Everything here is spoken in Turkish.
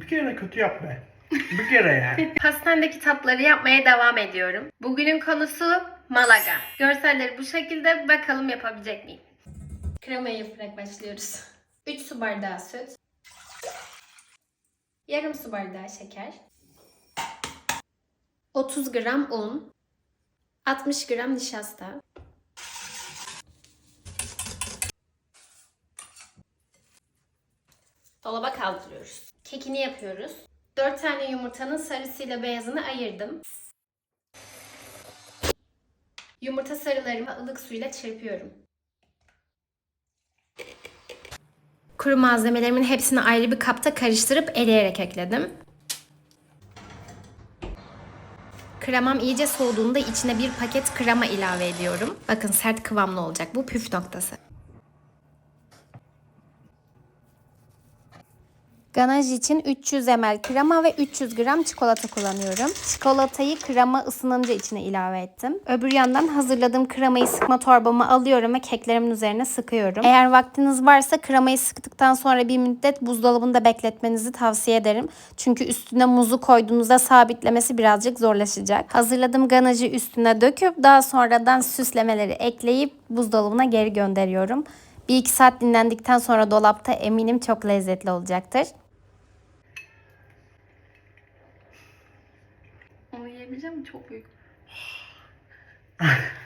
Bir kere kötü yapma. Bir kere yani. Pastanedeki tatları yapmaya devam ediyorum. Bugünün konusu Malaga. Görselleri bu şekilde bakalım yapabilecek miyim? Kremayı yaparak başlıyoruz. 3 su bardağı süt. Yarım su bardağı şeker. 30 gram un. 60 gram nişasta. Dolaba kaldırıyoruz. Kekini yapıyoruz. 4 tane yumurtanın sarısıyla beyazını ayırdım. Yumurta sarılarımı ılık suyla çırpıyorum. Kuru malzemelerimin hepsini ayrı bir kapta karıştırıp eleyerek ekledim. Kremam iyice soğuduğunda içine bir paket krema ilave ediyorum. Bakın sert kıvamlı olacak. Bu püf noktası. Ganaj için 300 ml krema ve 300 gram çikolata kullanıyorum. Çikolatayı krema ısınınca içine ilave ettim. Öbür yandan hazırladığım kremayı sıkma torbama alıyorum ve keklerimin üzerine sıkıyorum. Eğer vaktiniz varsa kremayı sıktıktan sonra bir müddet buzdolabında bekletmenizi tavsiye ederim. Çünkü üstüne muzu koyduğunuzda sabitlemesi birazcık zorlaşacak. Hazırladığım ganajı üstüne döküp daha sonradan süslemeleri ekleyip buzdolabına geri gönderiyorum. Bir iki saat dinlendikten sonra dolapta eminim çok lezzetli olacaktır. Onu yiyebilecek misin? Çok büyük.